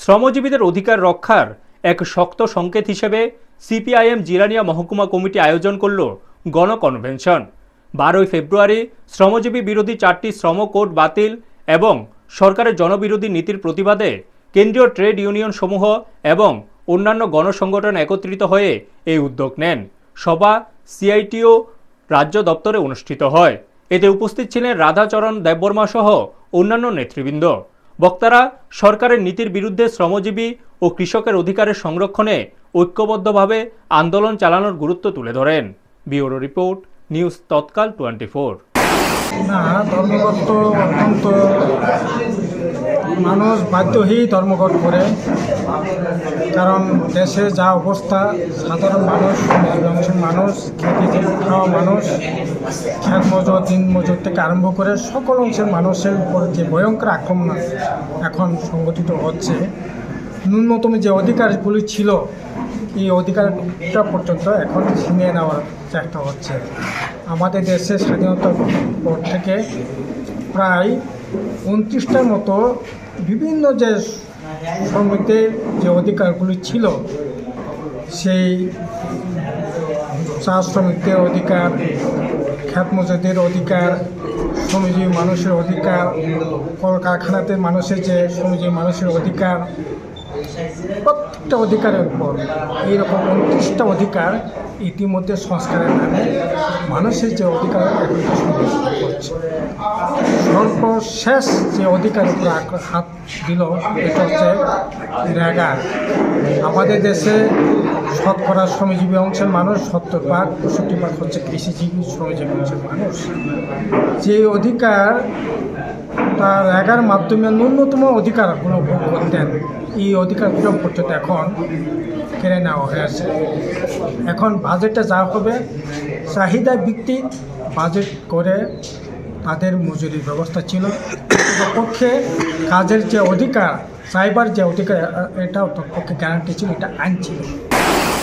শ্রমজীবীদের অধিকার রক্ষার এক শক্ত সংকেত হিসেবে সিপিআইএম জিরানিয়া মহকুমা কমিটি আয়োজন করল গণকনভেনশন বারোই ফেব্রুয়ারি শ্রমজীবী বিরোধী চারটি শ্রম কোড বাতিল এবং সরকারের জনবিরোধী নীতির প্রতিবাদে কেন্দ্রীয় ট্রেড ইউনিয়ন সমূহ এবং অন্যান্য গণসংগঠন একত্রিত হয়ে এই উদ্যোগ নেন। সভা সিআইটিও রাজ্য দপ্তরে অনুষ্ঠিত হয়। এতে উপস্থিত ছিলেন রাধাচরণ দেববর্মা সহ অন্যান্য নেতৃবৃন্দ। বক্তারা সরকারের নীতির বিরুদ্ধে শ্রমজীবী ও কৃষকের অধিকারের সংরক্ষণে ঐক্যবদ্ধভাবে আন্দোলন চালানোর গুরুত্ব তুলে ধরেন। বিওরো রিপোর্ট, নিউজ তৎকাল টোয়েন্টি ফোর মানুষ বাধ্য ধর্মঘট করে। কারণ দেশে যা অবস্থা, সাধারণ মানুষ অংশের মানুষ খেতে খাওয়া মানুষ খ্যাত মজুর দিন মজুর থেকে আরম্ভ করে সকল অংশের মানুষের উপর যে ভয়ঙ্কর আক্রমণ এখন সংগঠিত হচ্ছে, ন্যূনতম যে অধিকারগুলি ছিল, এই অধিকারটা পর্যন্ত এখন ছিনিয়ে নেওয়ার চেষ্টা হচ্ছে। আমাদের দেশে স্বাধীনতার পর থেকে প্রায় উনত্রিশটার মতো বিভিন্ন যে শ্রমিকদের যে অধিকারগুলি ছিল, সেই চা শ্রমিকদের অধিকার খ্যাত মজুরদের অধিকার, শ্রমজীবী মানুষের অধিকার, কলকারখানাতে মানুষের যে শ্রমজীবী মানুষের অধিকার, প্রত্যেকটা অধিকারের উপর, এইরকম উনত্রিশটা অধিকার ইতিমধ্যে সংস্কারের নামে মানুষের যে অধিকার করছে। সর্বশেষ যে অধিকার হাত দিল, এটা হচ্ছে রেগার আমাদের দেশে শতকরা শ্রমজীবী অংশের মানুষ, সত্তর ভাগ, পঁয়ষট্টি ভাগ হচ্ছে কৃষিজীবী, শ্রমজীবী অংশের মানুষ। যে অধিকার তার এগার মাধ্যমে ন্যূনতম অধিকারগুলো ভোগ করতেন এই অধিকারগুলো পর্যন্ত এখন কেড়ে নেওয়া হয়েছে এখন বাজেটটা যা হবে, চাহিদা ভিত্তিক বাজেট করে তাদের মজুরির ব্যবস্থা ছিল। পক্ষে কাজের যে অধিকার সাইবার যে অধিকার এটা পক্ষে গ্যারান্টি ছিল, এটা আইন ছিল।